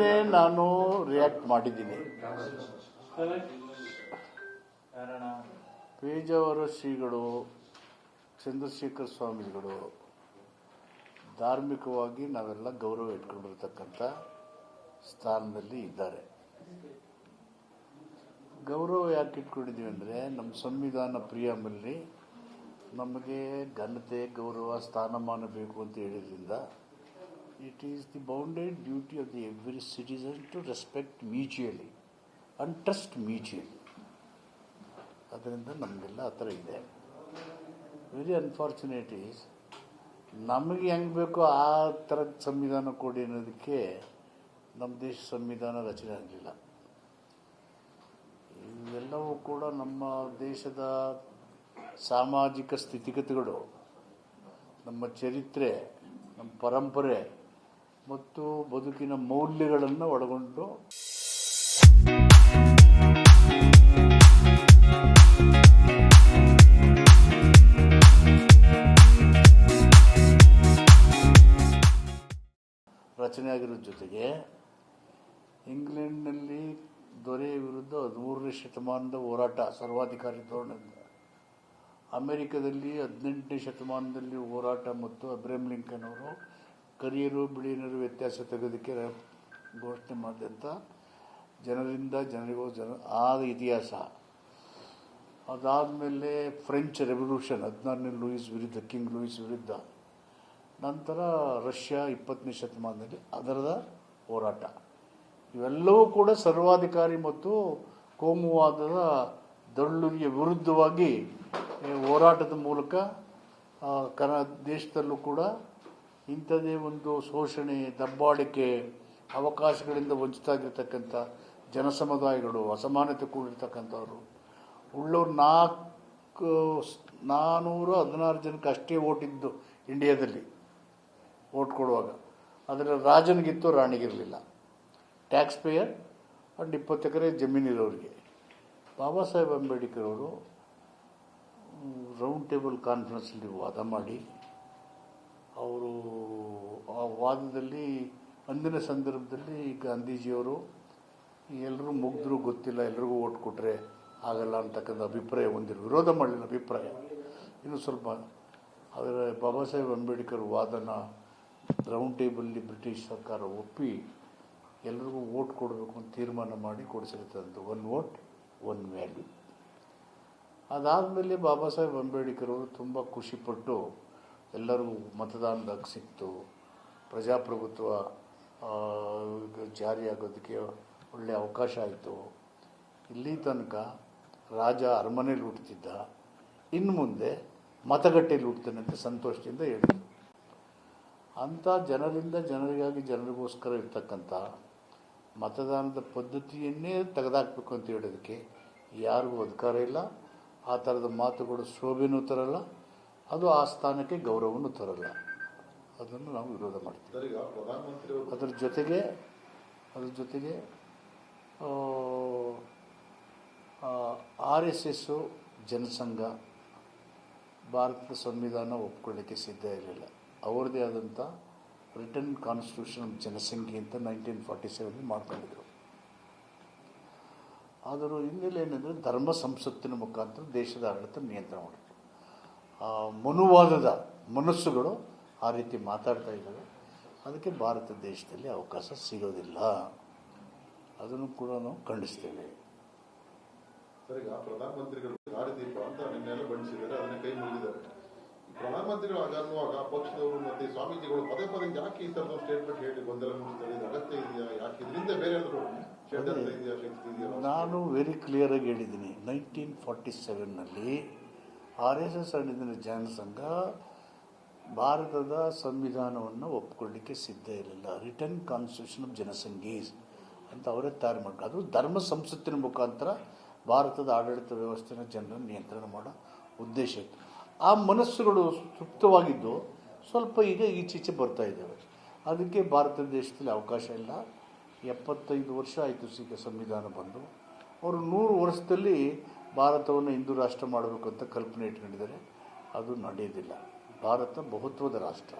ನಿನ್ನೆನೆ ನಾನು ರಿಯಾಕ್ಟ್ ಮಾಡಿದ್ದೀನಿ. ಪೇಜಾವರ ಶ್ರೀಗಳು, ಚಂದ್ರಶೇಖರ್ ಸ್ವಾಮಿಗಳು, ಧಾರ್ಮಿಕವಾಗಿ ನಾವೆಲ್ಲ ಗೌರವ ಇಟ್ಕೊಂಡಿರ್ತಕ್ಕಂಥ ಸ್ಥಾನದಲ್ಲಿ ಇದ್ದಾರೆ. ಗೌರವ ಯಾಕೆ ಇಟ್ಕೊಂಡಿದ್ದೀವಿ ಅಂದರೆ, ನಮ್ಮ ಸಂವಿಧಾನ ಪ್ರಿಯಮಲ್ಲಿ ನಮಗೆ ಘನತೆ, ಗೌರವ, ಸ್ಥಾನಮಾನ ಬೇಕು ಅಂತ ಹೇಳಿದ್ರಿಂದ it is the bounded duty of the every citizen to respect mutually and trust mutually. ಅದರಿಂದ ನಮಗೆಲ್ಲ ಆ ಥರ ಇದೆ. ವೆರಿ ಅನ್ಫಾರ್ಚುನೇಟ್ ಈಸ್ ನಮಗೆ ಹೆಂಗೆ ಬೇಕೋ ಆ ಥರದ ಸಂವಿಧಾನ ಕೊಡಿ ಅನ್ನೋದಕ್ಕೆ ನಮ್ಮ ದೇಶ ಸಂವಿಧಾನ ರಚನೆ ಆಗಲಿಲ್ಲ. ಇವೆಲ್ಲವೂ ಕೂಡ ನಮ್ಮ ದೇಶದ ಸಾಮಾಜಿಕ ಸ್ಥಿತಿಗತಿಗಳು, ನಮ್ಮ ಚರಿತ್ರೆ, ನಮ್ಮ ಪರಂಪರೆ ಮತ್ತು ಬದುಕಿನ ಮೌಲ್ಯಗಳನ್ನು ಒಳಗೊಂಡು ರಚನೆಯಾಗಿರೋ ಜೊತೆಗೆ ಇಂಗ್ಲೆಂಡ್ನಲ್ಲಿ ದೊರೆಯ ವಿರುದ್ಧ ಹದಿಮೂರನೇ ಶತಮಾನದ ಹೋರಾಟ, ಸರ್ವಾಧಿಕಾರಿ ಧೋರಣೆಯಿಂದ ಅಮೆರಿಕದಲ್ಲಿ ಹದಿನೆಂಟನೇ ಶತಮಾನದಲ್ಲಿ ಹೋರಾಟ ಮತ್ತು ಅಬ್ರಾಮ್ ಲಿಂಕನ್ ಅವರು ಕರಿಯರು, ಬಿಳಿಯರು ವ್ಯತ್ಯಾಸ ತೆಗೆದಕ್ಕೆ ಘೋಷಣೆ ಮಾಡಿದಂಥ ಜನರಿಂದ ಜನರಿಗೂ ಜನ ಆದ ಇತಿಹಾಸ. ಅದಾದಮೇಲೆ ಫ್ರೆಂಚ್ ರೆವಲ್ಯೂಷನ್, ಹದಿನಾರನೇ ಲೂಯಿಸ್ ವಿರುದ್ಧ, ಕಿಂಗ್ ಲೂಯಿಸ್ ವಿರುದ್ಧ. ನಂತರ ರಷ್ಯಾ ಇಪ್ಪತ್ತನೇ ಶತಮಾನದಲ್ಲಿ ಅದರದ ಹೋರಾಟ. ಇವೆಲ್ಲವೂ ಕೂಡ ಸರ್ವಾಧಿಕಾರಿ ಮತ್ತು ಕೋಮುವಾದದ ದಳ್ಳುರಿಯ ವಿರುದ್ಧವಾಗಿ ಹೋರಾಟದ ಮೂಲಕ ಕನ ದೇಶದಲ್ಲೂ ಕೂಡ ಇಂಥದೇ ಒಂದು ಶೋಷಣೆ, ದಬ್ಬಾಳಿಕೆ ಅವಕಾಶಗಳಿಂದ ವಂಚಿತಾಗಿರ್ತಕ್ಕಂಥ ಜನಸಮುದಾಯಗಳು, ಅಸಮಾನತೆ ಕೂಡಿರ್ತಕ್ಕಂಥವ್ರು. ಉಳ್ಳವ್ರು ನಾಲ್ಕು ನಾನ್ನೂರು ಹದಿನಾರು ಜನಕ್ಕೆ ಅಷ್ಟೇ ಓಟಿದ್ದು ಇಂಡಿಯಾದಲ್ಲಿ ಓಟ್ ಕೊಡುವಾಗ. ಅದರ ರಾಜನಿಗಿತ್ತು, ರಾಣಿಗಿರಲಿಲ್ಲ. ಟ್ಯಾಕ್ಸ್ ಪೇಯರ್ ಅಂಡ್ ಇಪ್ಪತ್ತು ಎಕರೆ ಜಮೀನಿರೋರಿಗೆ ಬಾಬಾ ಸಾಹೇಬ್ ಅಂಬೇಡ್ಕರ್ ಅವರು ರೌಂಡ್ ಟೇಬಲ್ ಕಾನ್ಫರೆನ್ಸಲ್ಲಿ ವಾದ ಮಾಡಿ ಅವರು ಆ ವಾದದಲ್ಲಿ, ಅಂದಿನ ಸಂದರ್ಭದಲ್ಲಿ ಗಾಂಧೀಜಿಯವರು, ಎಲ್ಲರೂ ಮುಗ್ಧರು ಗೊತ್ತಿಲ್ಲ, ಎಲ್ರಿಗೂ ಓಟ್ ಕೊಟ್ಟರೆ ಆಗಲ್ಲ ಅಂತಕ್ಕಂಥ ಅಭಿಪ್ರಾಯ ಹೊಂದಿರು ವಿರೋಧ ಮಾಡಲಿಲ್ಲ ಅಭಿಪ್ರಾಯ. ಇನ್ನು ಸ್ವಲ್ಪ, ಆದರೆ ಬಾಬಾ ಸಾಹೇಬ್ ಅಂಬೇಡ್ಕರ್ ವಾದನ ರೌಂಡ್ ಟೇಬಲ್ಲಿ ಬ್ರಿಟಿಷ್ ಸರ್ಕಾರ ಒಪ್ಪಿ ಎಲ್ರಿಗೂ ಓಟ್ ಕೊಡಬೇಕು ಅಂತ ತೀರ್ಮಾನ ಮಾಡಿ ಕೊಡಿಸಿರ್ತಂಥ ಒನ್ ವೋಟ್ ಒನ್ ವ್ಯಾಲ್ಯೂ ಅದಾದಮೇಲೆ ಬಾಬಾ ಸಾಹೇಬ್ ಅಂಬೇಡ್ಕರ್ ಅವರು ತುಂಬ ಖುಷಿಪಟ್ಟು ಎಲ್ಲರಿಗೂ ಮತದಾನದ ಹಕ್ಕು ಸಿಕ್ತು. ಪ್ರಜಾಪ್ರಭುತ್ವ ಜಾರಿಯಾಗೋದಕ್ಕೆ ಒಳ್ಳೆಯ ಅವಕಾಶ ಆಯಿತು. ಇಲ್ಲಿ ತನಕ ರಾಜ ಅರಮನೆಯಲ್ಲಿ ಹುಟ್ಟುತ್ತಿದ್ದ ಇನ್ನು ಮುಂದೆ ಮತಗಟ್ಟೆಯಲ್ಲಿ ಹುಡ್ತಾನೆ ಅಂತ ಸಂತೋಷದಿಂದ ಹೇಳಿದರು ಅಂಥ ಜನರಿಂದ ಜನರಿಗಾಗಿ ಜನರಿಗೋಸ್ಕರ ಇರ್ತಕ್ಕಂಥ ಮತದಾನದ ಪದ್ಧತಿಯನ್ನೇ ತೆಗೆದಾಕ್ಬೇಕು ಅಂತ ಹೇಳೋದಕ್ಕೆ ಯಾರಿಗೂ ಅಧಿಕಾರ ಇಲ್ಲ. ಆ ಥರದ ಮಾತುಗಳು ಶೋಭೆನೂ ತರಲ್ಲ. ಅದು ಆ ಸ್ಥಾನಕ್ಕೆ ಗೌರವವನ್ನು ತರಲ್ಲ. ಅದನ್ನು ನಾವು ವಿರೋಧ ಮಾಡ್ತೀವಿ. ಅದರ ಜೊತೆಗೆ ಅದ್ರ ಜೊತೆಗೆ ಆರ್ ಎಸ್ ಎಸ್ಸು ಜನಸಂಘ ಭಾರತದ ಸಂವಿಧಾನ ಒಪ್ಕೊಳ್ಳಿಕ್ಕೆ ಸಿದ್ಧ ಇರಲಿಲ್ಲ. ಅವರದೇ ಆದಂಥ ರಿಟರ್ನ್ ಕಾನ್ಸ್ಟಿಟ್ಯೂಷನ್ ಜನಸಂಖ್ಯೆ ಅಂತ ನೈನ್ಟೀನ್ ಫಾರ್ಟಿ ಸೆವೆನ್ ಮಾಡ್ಕೊಂಡಿದ್ರು. ಆದರೂ ಹಿನ್ನೆಲೆ ಏನಂದರೆ ಧರ್ಮ ಸಂಸತ್ತಿನ ಮುಖಾಂತರ ದೇಶದ ಆಡಳಿತ ನಿಯಂತ್ರಣ ಮಾಡಿದ್ರು. ಮನುವಾದದ ಮನಸ್ಸುಗಳು ಆ ರೀತಿ ಮಾತಾಡ್ತಾ ಇದ್ದಾವೆ. ಅದಕ್ಕೆ ಭಾರತ ದೇಶದಲ್ಲಿ ಅವಕಾಶ ಸಿಗೋದಿಲ್ಲ. ಅದನ್ನು ಕೂಡ ನಾವು ಖಂಡಿಸ್ತೇವೆ. ಪ್ರಧಾನಮಂತ್ರಿಗಳು ದಾರಿದೀಪ ಅಂತ ನಿನ್ನೆಲ್ಲ ಬಣ್ಣಿಸಿದ್ದಾರೆ ಅದನ್ನ ಕೈ ಮುಗಿದಿದ್ದಾರೆ. ಪ್ರಧಾನಮಂತ್ರಿಗಳು ಆಗ ಅನ್ನುವಾಗ ಪಕ್ಷದವರು ಮತ್ತೆ ಸ್ವಾಮೀಜಿಗಳು ಪದೇ ಪದೇ ಯಾಕೆ ಈ ತರದ ಸ್ಟೇಟ್ಮೆಂಟ್ ಹೇಳಿ ಗೊಂದಲ ಮೂಡಿಸ್ತಾರೆ? ಇದು ಅಗತ್ಯ ಇದೆಯಾ? ಯಾಕೆ? ಇದರಿಂದ ಬೇರೆ ಏನಾದ್ರು ನಾನು ವೆರಿ ಕ್ಲಿಯರ್ ಆಗಿ ಹೇಳಿದ್ದೀನಿ. ನೈನ್ಟೀನ್ ಫಾರ್ಟಿ ಸೆವೆನ್ನಲ್ಲಿ ಆರ್ ಎಸ್ ಎಸ್ ಅಡಿದಿನ ಜನಸಂಘ ಭಾರತದ ಸಂವಿಧಾನವನ್ನು ಒಪ್ಕೊಳ್ಳಿಕ್ಕೆ ಸಿದ್ಧ ಇರಲಿಲ್ಲ. ರಿಟರ್ನ್ ಕಾನ್ಸ್ಟಿಟ್ಯೂಷನ್ ಆಫ್ ಜನಸಂಘೀಸ್ ಅಂತ ಅವರೇ ತಯಾರು ಮಾಡಿ ಅದು ಧರ್ಮ ಸಂಸತ್ತಿನ ಮುಖಾಂತರ ಭಾರತದ ಆಡಳಿತ ವ್ಯವಸ್ಥೆನ ಜನರನ್ನು ನಿಯಂತ್ರಣ ಮಾಡೋ ಉದ್ದೇಶ ಇತ್ತು. ಆ ಮನಸ್ಸುಗಳು ಸುಪ್ತವಾಗಿದ್ದು ಸ್ವಲ್ಪ ಈಗ ಈಚೀಚೆ ಬರ್ತಾ ಇದ್ದಾವೆ. ಅದಕ್ಕೆ ಭಾರತ ದೇಶದಲ್ಲಿ ಅವಕಾಶ ಇಲ್ಲ. ಎಪ್ಪತ್ತೈದು ವರ್ಷ ಆಯಿತು ಸಿಕ್ಕ ಸಂವಿಧಾನ ಬಂದು. ಅವರು ನೂರು ವರ್ಷದಲ್ಲಿ ಭಾರತವನ್ನು ಹಿಂದೂ ರಾಷ್ಟ್ರ ಮಾಡಬೇಕು ಅಂತ ಕಲ್ಪನೆ ಇಟ್ಕೊಂಡಿದ್ದಾರೆ. ಅದು ನಡೆಯೋದಿಲ್ಲ ಭಾರತ ಬಹುತ್ವದ ರಾಷ್ಟ್ರ.